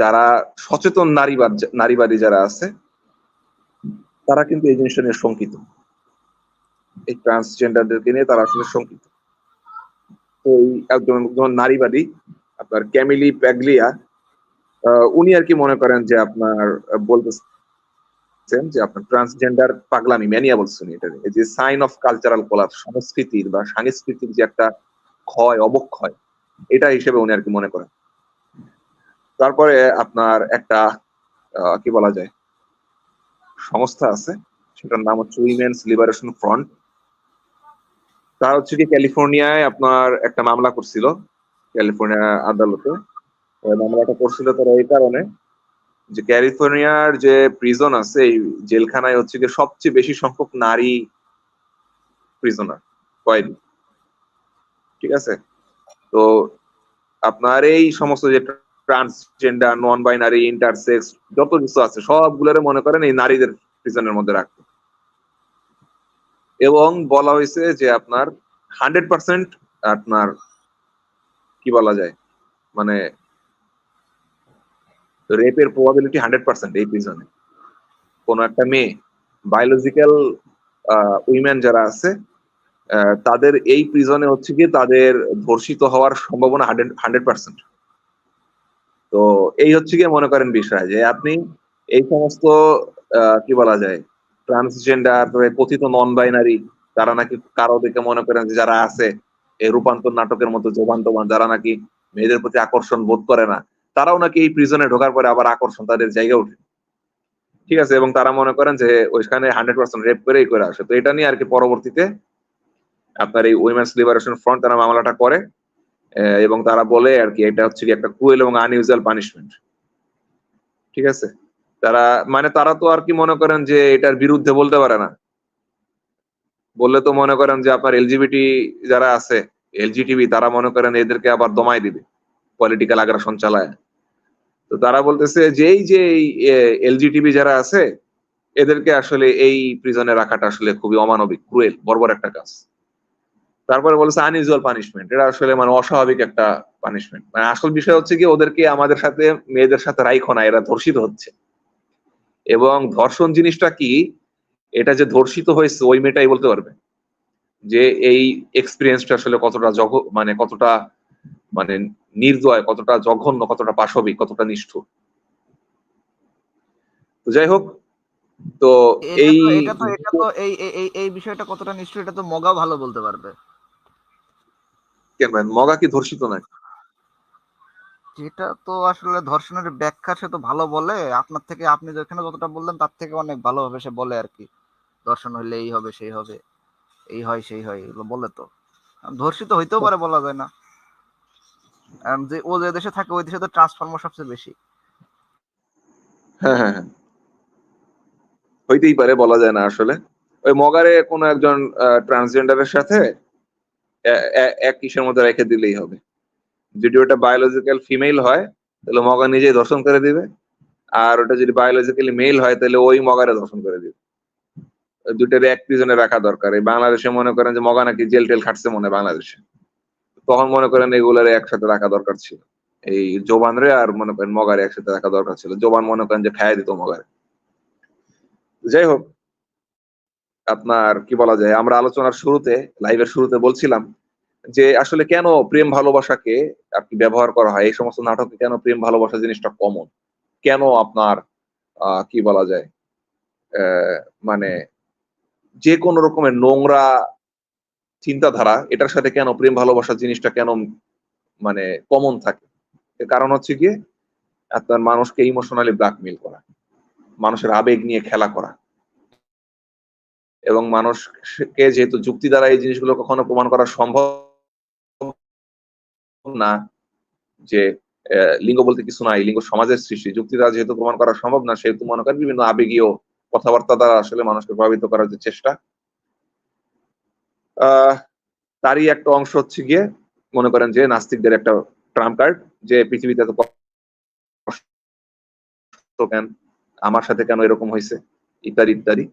যারা সচেতন নারীবাদ নারীবাদী যারা আছে, তারা কিন্তু এই জিনিসটা নিয়ে শঙ্কিত। এই ট্রান্সজেন্ডারদেরকে নিয়ে তারা আসলে শঙ্কিত। এই একজন নারীবাদী, আপনার ক্যামিলি প্যাগলিয়া উনি আর কি মনে করেন যে আপনার বলতেছেন যে আপনার ট্রান্সজেন্ডার পাগলামি, ম্যানিয়া বলছেন এটা এই যে সাইন অফ কালচারাল কোলাপ সংস্কৃতির বা সাংস্কৃতিক যে একটা ক্ষয়, অবক্ষয়, এটা হিসেবে উনি আর কি মনে করেন। তারপরে আপনার একটা কি বলা যায়, সংস্থা আছে, সেটার নাম হচ্ছে উইমেন্স লিবারেশন ফ্রন্ট তারা হচ্ছে কি, ক্যালিফোর্নিয়ায় আপনার একটা মামলা করছিল, ক্যালিফোর্নিয়া আদালতে। মামলাটা করছিল তারা এই কারণে যে ক্যালিফোর্নিয়ার যে প্রিজন আছে, এই জেলখানায় হচ্ছে কি সবচেয়ে বেশি সংখ্যক নারী প্রিজনার কয়েদি ঠিক আছে? তো আপনার এই সমস্ত যে ট্রান্সজেন্ডার নন বাইনারি ইন্টারসেক্স যত কিছু আছে, সবগুলোরে মনে করেন এই নারীদের প্রিজনের মধ্যে রাখতে। এবং বলা হয়েছে যে আপনার হান্ড্রেড পার্সেন্ট আপনার, কি বলা যায় মানে রেপের প্রবাবিলিটি হান্ড্রেড পার্সেন্ট এই প্রিজনে কোন একটা মেয়ে বায়োলজিক্যাল উইমেন যারা আছে তাদের এই প্রিজনে হচ্ছে কি তাদের ধর্ষিত হওয়ার সম্ভাবনা হান্ড্রেড হান্ড্রেড পার্সেন্ট। তো এই হচ্ছে গিয়ে মনে করেন বিষয় যে আপনি এই সমস্ত কি বলা যায় ট্রান্সজেন্ডার কথিত নন বাইনারি তারা নাকি কারও দেখে মনে করেন যে যারা আছে, এই রূপান্তর নাটকের মতো জোবান টোবান যারা নাকি মেয়েদের প্রতি আকর্ষণ বোধ করে না, তারাও নাকি এই প্রিজনে ঢোকার পরে আবার আকর্ষণ তাদের জায়গা উঠে ঠিক আছে? এবং তারা মনে করেন যে ওইখানে হান্ড্রেড পার্সেন্ট রেপ করেই করে আসে। তো এটা নিয়ে আর কি পরবর্তীতে আপনার এই উইমেন্স লিবারেশন ফ্রন্ট তারা মামলাটা করে। এবং তারা বলে আর কি, এটা হচ্ছে একটা কুয়েল এবং আনইউজুয়াল পানিশমেন্ট ঠিক আছে? তারা মানে তারা তো আর কি মনে করেন যে এটার বিরুদ্ধে বলতে পারে না। বললে তো মনে করেন যে আপনার এলজিবিটি যারা আছে এলজিটিভি তারা মনে করেন এদেরকে আবার দমাই দিবে পলিটিক্যাল আগ্রাসন চালায়। তো তারা বলতেছে যে এই যে এলজিটিভি যারা আছে, এদেরকে আসলে এই প্রিজনে রাখাটা আসলে খুবই অমানবিক ক্রুয়েল বর্বর একটা কাজ। তারপরে বলেছে আনইউজুয়াল পানিশমেন্ট এটা আসলে মানে অস্বাভাবিক একটা পানিশমেন্ট মানে আসল বিষয় হচ্ছে কি ওদেরকে আমাদের সাথে মেয়েদের সাথে রাইখো না এরা ধর্ষিত হচ্ছে। এবং ধর্ষণ জিনিসটা কি এটা যে ধর্ষিত হয়েছে ওই মেয়েটাই বলতে পারবে। যে এই এক্সপিরিয়েন্সটা আসলে কতটা জঘ মানে কতটা মানে নির্দয় কতটা জঘন্য কতটা পাশবিক কতটা নিষ্ঠুর। তো যাই হোক তো এই এটা তো এটা তো এই এই- এই এই বিষয়টা কতটা নিশ্চয় এটা তো মগা ভালো বলতে পারবে। কেন মগা কি ধর্ষিত নাকি? যেটা তো আসলে ধর্ষণের ব্যাখ্যা সে তো ভালো বলে। আপনার থেকে আপনি যেখানে যতটা বললেন তার থেকে অনেক ভালোভাবে সে বলে আর কি। ধর্ষণ হইলে এই হবে সেই হবে এই হয় সেই হয় এগুলো বলে তো। ধর্ষিত হইতেও পারে বলা যায় না। যে ও যে দেশে থাকে ওই দেশে তো ট্রান্সফর্মার সবচেয়ে বেশি। হ্যাঁ হ্যাঁ হ্যাঁ। হইতেই পারে বলা যায় না আসলে। ওই মগারে কোনো একজন ট্রান্সজেন্ডারের সাথে এক কিসের মধ্যে রেখে দিলেই হবে। যদি ওটা বায়োলজিক্যাল ফিমেল হয়, তাহলে মগা নিজেই দর্শন করে দিবে। আর ওটা যদি বায়োলজিক্যালি মেল হয়, তাহলে ওই মগারে দর্শন করে দিবে। দুটোর এক পিজনে রাখা দরকার। এই বাংলাদেশে মনে করেন যে মগা নাকি জেল টেল খাটছে মনে বাংলাদেশে। তখন মনে করেন এগুলার একসাথে রাখা দরকার ছিল। এই জোবান রে আর মনে করেন মগারে একসাথে রাখা দরকার ছিল। জোবান মনে করেন যে খাইয়া দিত মগারে। যাই হোক আপনার, কি বলা যায়, আমরা আলোচনার শুরুতে লাইভের শুরুতে বলছিলাম যে আসলে কেন প্রেম ভালোবাসাকে আর কি ব্যবহার করা হয়? এই সমস্ত নাটকে কেন প্রেম ভালোবাসা জিনিসটা কমন কেন আপনার কি বলা যায় মানে যে কোনো রকমের নোংরা চিন্তাধারা, এটার সাথে কেন প্রেম ভালোবাসা জিনিসটা কেন মানে কমন থাকে? এর কারণ হচ্ছে গিয়ে আপনার মানুষকে ইমোশনালি ব্ল্যাকমেল করা, মানুষের আবেগ নিয়ে খেলা করা। এবং মানুষকে যেহেতু যুক্তি দ্বারা এই জিনিসগুলো কখনো প্রমাণ করা সম্ভব না, যে লিঙ্গ বলতে কিছু নাই, লিঙ্গ সমাজের সৃষ্টি, যুক্তি দ্বারা যেহেতু প্রমাণ করা সম্ভব না, সেহেতু মনে করেন বিভিন্ন আবেগীয় কথাবার্তা দ্বারা আসলে মানুষকে প্রভাবিত করার যে চেষ্টা। তারই একটা অংশ হচ্ছে গিয়ে মনে করেন যে নাস্তিকদের একটা ট্রাম্প কার্ড, যে পৃথিবীতে কেন, আমার সাথে কেন এরকম হয়েছে, ইত্যাদি ইত্যাদি।